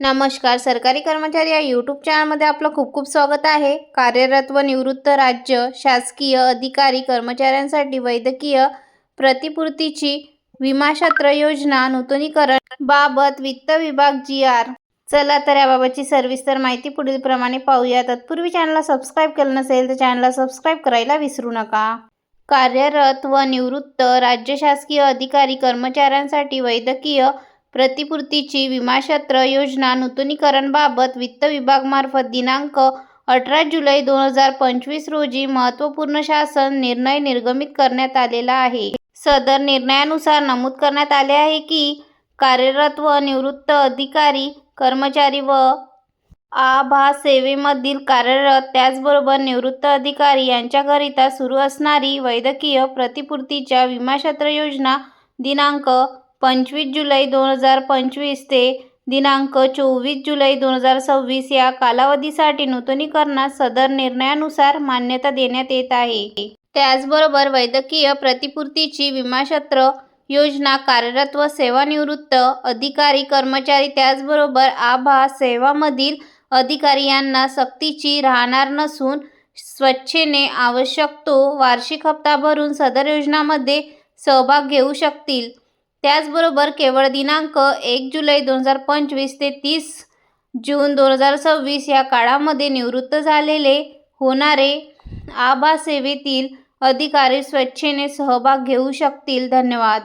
नमस्कार सरकारी कर्मचारी या यूट्यूब चॅनलमध्ये आपलं खूप खूप स्वागत आहे. कार्यरत व निवृत्त राज्य शासकीय अधिकारी कर्मचाऱ्यांसाठी वैद्यकीय प्रतिपूर्तीची विमाशास्त्र योजना नूतनीकरण बाबत वित्त विभाग जी आर. चला तर याबाबतची सविस्तर माहिती पुढील प्रमाणे पाहूया. तत्पूर्वी चॅनलला सबस्क्राईब केलं नसेल तर चॅनलला सबस्क्राईब करायला विसरू नका. कार्यरत व निवृत्त राज्य शासकीय अधिकारी कर्मचाऱ्यांसाठी वैद्यकीय प्रतिपूर्तीची विमाशास्त्र योजना नूतनीकरणबाबत वित्त विभागामार्फत दिनांक अठरा जुलै दोन हजार पंचवीस रोजी महत्त्वपूर्ण शासन निर्णय निर्गमित करण्यात आलेला आहे. सदर निर्णयानुसार नमूद करण्यात आले आहे की कार्यरत व निवृत्त अधिकारी कर्मचारी व आभा सेवेमधील कार्यरत त्याचबरोबर निवृत्त अधिकारी यांच्याकरिता सुरू असणारी वैद्यकीय प्रतिपूर्तीच्या विमाशास्त्र योजना दिनांक पंचवीस जुलै दोन हजार पंचवीस ते दिनांक चोवीस जुलै दोन हजार सव्वीस या कालावधीसाठी नूतनीकरणास सदर निर्णयानुसार मान्यता देण्यात येत आहे. त्याचबरोबर वैद्यकीय प्रतिपूर्तीची विमाशास्त्र योजना कार्यरत व सेवानिवृत्त अधिकारी कर्मचारी त्याचबरोबर आभा सेवामधील अधिकारी यांना सक्तीची राहणार नसून स्वच्छेने आवश्यक तो वार्षिक हप्ता भरून सदर योजनामध्ये सहभाग घेऊ शकतील. त्याचबरोबर केवळ दिनांक एक जुलै दोन हजार पंचवीस ते तीस जून दोन हजार सव्वीस या काळामध्ये निवृत्त झालेले होणारे आभा सेवेतील अधिकारी स्वेच्छेने सहभाग घेऊ शकतील. धन्यवाद.